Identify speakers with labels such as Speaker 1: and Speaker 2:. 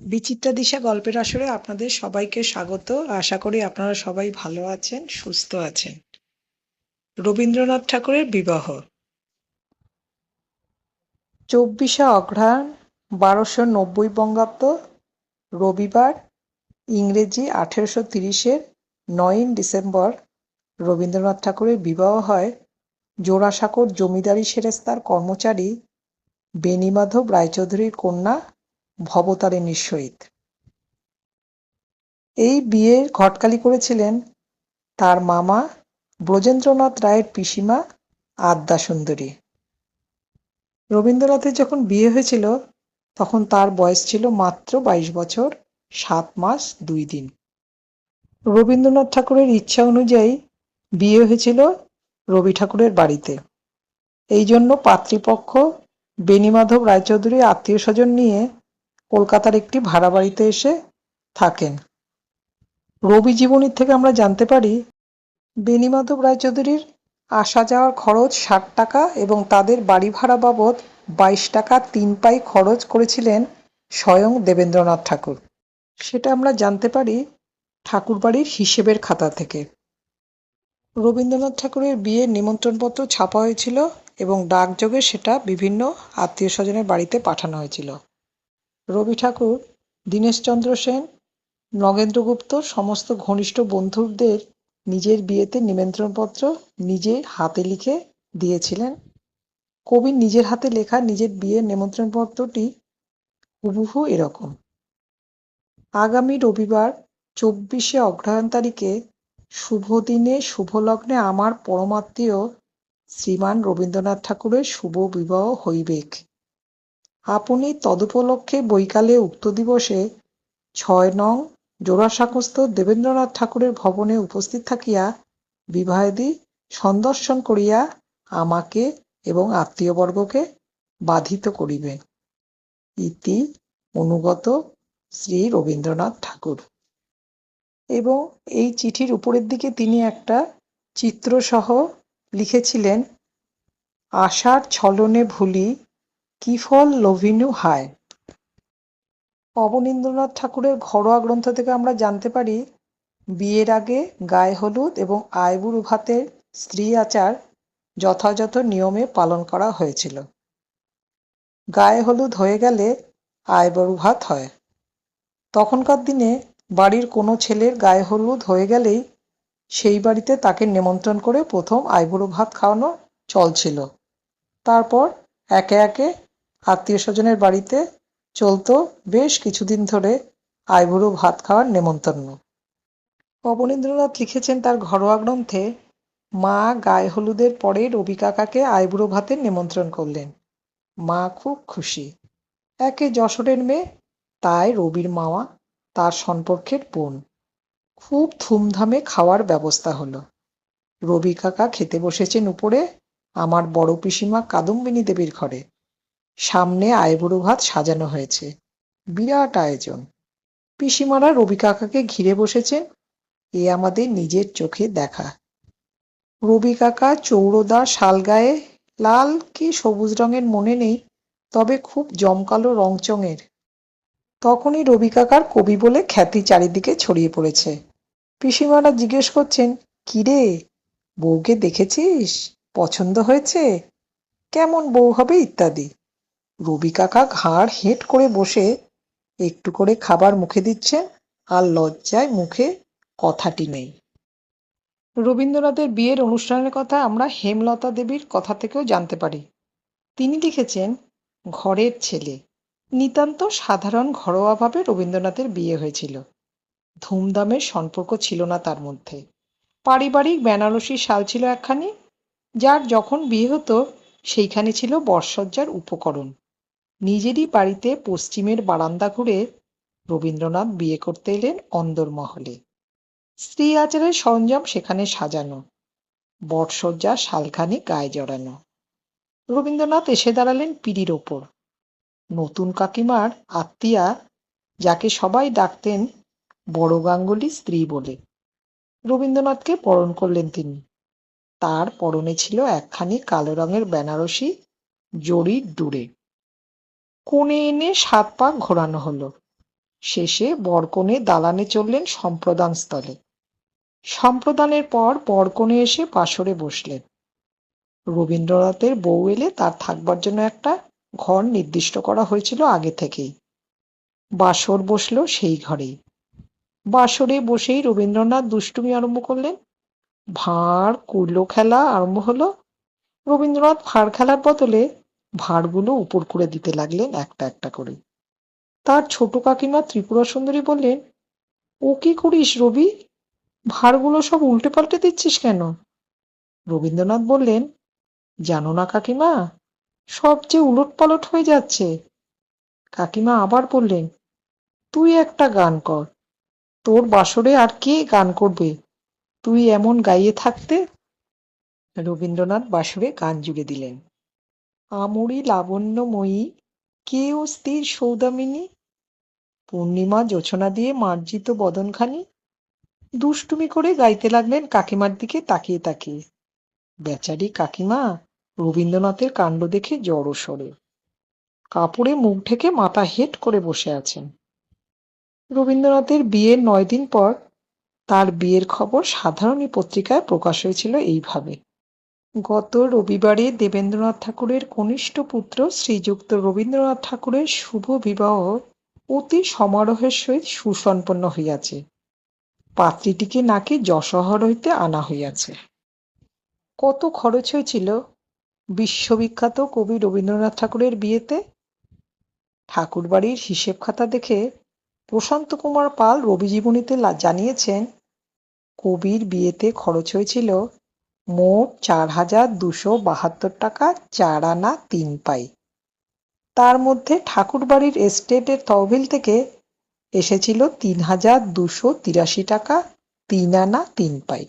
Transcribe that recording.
Speaker 1: বিচিত্রা দিশা গল্পের আসরে আপনাদের সবাইকে স্বাগত। আশা করি আপনারা সবাই ভালো আছেন, সুস্থ আছেন। রবীন্দ্রনাথ ঠাকুরের বিবাহ। চব্বিশে অঘ্রাণ, বারোশো নব্বই বঙ্গাব্দ, রবিবার, ইংরেজি, আঠেরোশো তিরিশের নয়ই ডিসেম্বর, রবীন্দ্রনাথ ঠাকুরের বিবাহ হয়। জোড়াসাঁকোর জমিদারি সেরেস্তার কর্মচারী বেণীমাধব রায়চৌধুরীর কন্যা ভবতারিণীর সহিত এই বিয়ের ঘটকালি করেছিলেন তার মামা ব্রজেন্দ্রনাথ রায়ের পিসিমা আদ্যা সুন্দরী। রবীন্দ্রনাথের যখন বিয়ে হয়েছিল, তখন তার বয়স ছিল মাত্র বাইশ বছর, সাত মাস, দুই দিন। রবীন্দ্রনাথ ঠাকুরের ইচ্ছা অনুযায়ী বিয়ে হয়েছিল রবি ঠাকুরের বাড়িতে। এই জন্য পাত্রীপক্ষ, বেণীমাধব রায়চৌধুরী আত্মীয় স্বজন নিয়ে কলকাতার একটি ভাড়া বাড়িতে এসে থাকেন। রবি জীবনীর থেকে আমরা জানতে পারি, বেণীমাধব রায়চৌধুরীর আসা যাওয়ার খরচ ষাট টাকা এবং তাদের বাড়ি ভাড়া বাবদ বাইশ টাকা তিন পাই খরচ করেছিলেন স্বয়ং দেবেন্দ্রনাথ ঠাকুর। সেটা আমরা জানতে পারি ঠাকুরবাড়ির হিসেবের খাতা থেকে। রবীন্দ্রনাথ ঠাকুরের বিয়ের নিমন্ত্রণপত্র ছাপা হয়েছিল এবং ডাকযোগে সেটা বিভিন্ন আত্মীয় স্বজনের বাড়িতে পাঠানো হয়েছিল। রবি ঠাকুর, দীনেশচন্দ্র সেন, নগেন্দ্রগুপ্ত সমস্ত ঘনিষ্ঠ বন্ধুদের নিজের বিয়েতে নিমন্ত্রণপত্র নিজে হাতে লিখে দিয়েছিলেন। কবির নিজের হাতে লেখা নিজের বিয়ের নিমন্ত্রণপত্রটি হুবহু এরকম। আগামী রবিবার, চব্বিশে অগ্রহায়ণ তারিখে শুভ দিনে, শুভ লগ্নে আমার পরমাত্মীয় শ্রীমান রবীন্দ্রনাথ ঠাকুরের শুভ বিবাহ হইবেক। আপনি তদুপলক্ষে বৈকালে উক্ত দিবসে ছয় নং জোড়াসাঁকোস্থ দেবেন্দ্রনাথ ঠাকুরের ভবনে উপস্থিত থাকিয়া বিবাহাদি সন্দর্শন করিয়া আমাকে এবং আত্মীয়বর্গকে বাধিত করিবে। ইতি অনুগত শ্রী রবীন্দ্রনাথ ঠাকুর। এবং এই চিঠির উপরের দিকে তিনি একটা চিত্রসহ লিখেছিলেন আশার ছলনে ভুলি কি ফল লোভিনু হায়। অবনীন্দ্রনাথ ঠাকুরের ঘরোয়া গ্রন্থ থেকে আমরা জানতে পারি, বিয়ের আগে গায়ে হলুদ এবং আইবুড়ো ভাতের স্ত্রী আচার যথাযথ নিয়মে পালন করা হয়েছিল। গায়ে হলুদ হয়ে গেলে আইবুড়ো ভাত হয়। তখনকার দিনে বাড়ির কোনো ছেলের গায়ে হলুদ হয়ে গেলেই সেই বাড়িতে তাকে নিমন্ত্রণ করে প্রথম আইবুড়ো ভাত খাওয়ানো চল ছিল তারপর একে একে আত্মীয় স্বজনের বাড়িতে চলতো বেশ কিছুদিন ধরে আইবুড়ো ভাত খাওয়ার নেমন্তন্ন। অবনীন্দ্রনাথ লিখেছেন তার ঘরোয়া গ্রন্থে, মা গায়ে হলুদের পরে রবি কাকাকে আইবুড়ো ভাতের নিমন্ত্রণ করলেন। মা খুব খুশি। একে যশোরের মেয়ে, তাই রবির মামা, তার সম্পর্কের বোন। খুব ধুমধামে খাওয়ার ব্যবস্থা হলো। রবি কাকা খেতে বসেছেন উপরে, আমার বড় পিসিমা কাদম্বিনী দেবীর ঘরে। সামনে আইবুড়ো ভাত সাজানো হয়েছে। বিরাট আয়োজন। পিসিমারা রবি কাকাকে ঘিরে বসেছেন এ আমাদের নিজের চোখে দেখা। রবি কাকা চৌরদা শালগায়ে লাল কি সবুজ রঙের মনে নেই, তবে খুব জমকালো রংচঙের। তখনই রবি কাকার কবি বলে খ্যাতি চারিদিকে ছড়িয়ে পড়েছে। পিসিমারা জিজ্ঞেস করছেন, কিরে, বউকে দেখেছিস? পছন্দ হয়েছে? কেমন বউ হবে ইত্যাদি? রবি কাকা ঘাড় হেঁট করে বসে একটু করে খাবার মুখে দিচ্ছেন আর লজ্জায় মুখে কথাটি নেই। রবীন্দ্রনাথের বিয়ের অনুষ্ঠানের কথা আমরা হেমলতা দেবীর কথা থেকেও জানতে পারি। তিনি লিখেছেন, ঘরের ছেলে। নিতান্ত সাধারণ ঘরোয়াভাবে রবীন্দ্রনাথের বিয়ে হয়েছিল। ধুমধামের সম্পর্ক ছিল না তার মধ্যে। পারিবারিক বেনারসি শাল ছিল একখানি, যার যখন বিয়ে হতো সেইখানে ছিল বর্ষজ্জার উপকরণ। নিজেরই বাড়িতে পশ্চিমের বারান্দা ঘুরে রবীন্দ্রনাথ বিয়ে করতে এলেন অন্দরমহলে স্ত্রী আচারের সরঞ্জাম সেখানে সাজানো, বটসজ্জা শালখানি গায়ে জড়ানো। রবীন্দ্রনাথ এসে দাঁড়ালেন পিড়ির ওপর। নতুন কাকিমার আত্মীয়া, যাকে সবাই ডাকতেন বড় গাঙ্গুলি স্ত্রী বলে। রবীন্দ্রনাথকে বরণ করলেন তিনি। তার পরনে ছিল একখানি কালো রঙের বেনারসি জরির ডুরে। কোণে এনে সাত পাক ঘোরানো হলো। শেষে বরকনে দালানে চললেন সম্প্রদান স্থলে। সম্প্রদানের পর বরকনে এসে বাসরে বসলেন। রবীন্দ্রনাথের বউ এলে তার থাকবার জন্য একটা ঘর নির্দিষ্ট করা হয়েছিল আগে থেকেই। বাসর বসল সেই ঘরেই। বাসরে বসেই রবীন্দ্রনাথ দুষ্টুমি আরম্ভ করলেন। ভাঁড়, কুলো খেলা আরম্ভ হলো। রবীন্দ্রনাথ ভাঁড় খেলার বদলে ভাঁড়গুলো উপর করে দিতে লাগলেন একটা একটা করে। তার ছোট কাকিমা ত্রিপুরা সুন্দরী বললেন, ও কি করিস রবি? ভাঁড়গুলো সব উল্টে পাল্টে দিচ্ছিস কেন? রবীন্দ্রনাথ বললেন, জানো না কাকিমা, সব যে উলট পালট হয়ে যাচ্ছে। কাকিমা আবার বললেন, তুই একটা গান কর, তোর বাসরে আর কে গান করবে? তুই এমন গাইয়ে থাকতে? রবীন্দ্রনাথ বাসরে গান জুড়ে দিলেন। আমরি লাবণ্যময়ী কে অস্থির সৌদামিনী? পূর্ণিমা যোছনা দিয়ে মার্জিত বদনখানি? দুষ্টুমি করে গাইতে লাগলেন কাকিমার দিকে তাকিয়ে তাকিয়ে। বেচারি কাকিমা রবীন্দ্রনাথের কাণ্ড দেখে জড়সড়ে কাপড়ে মুখ ঢেকে মাথা হেট করে বসে আছেন। রবীন্দ্রনাথের বিয়ের নয় দিন পর তার বিয়ের খবর সাধারণী পত্রিকায় প্রকাশ হয়েছিল এইভাবে। গত রবিবারে দেবেন্দ্রনাথ ঠাকুরের কনিষ্ঠ পুত্র শ্রীযুক্ত রবীন্দ্রনাথ ঠাকুরের শুভ বিবাহ অতি সমারোহের সহিত সুসম্পন্ন হইয়াছে। পাত্রীটিকে নাকি যশোহর হইতে আনা হইয়াছে। কত খরচ হয়েছিল বিশ্ববিখ্যাত কবি রবীন্দ্রনাথ ঠাকুরের বিয়েতে? ঠাকুরবাড়ির হিসেব খাতা দেখে প্রশান্ত কুমার পাল রবিজীবনীতে জানিয়েছেন, কবির বিয়েতে খরচ হয়েছিল মোট চার হাজার দুশো বাহাত্তর টাকা চার আনা তিন পাই। তার মধ্যে ঠাকুরবাড়ির এস্টেটের তহবিল থেকে এসেছিল তিন হাজার দুশো তিরাশি টাকা তিন আনা তিন পাই।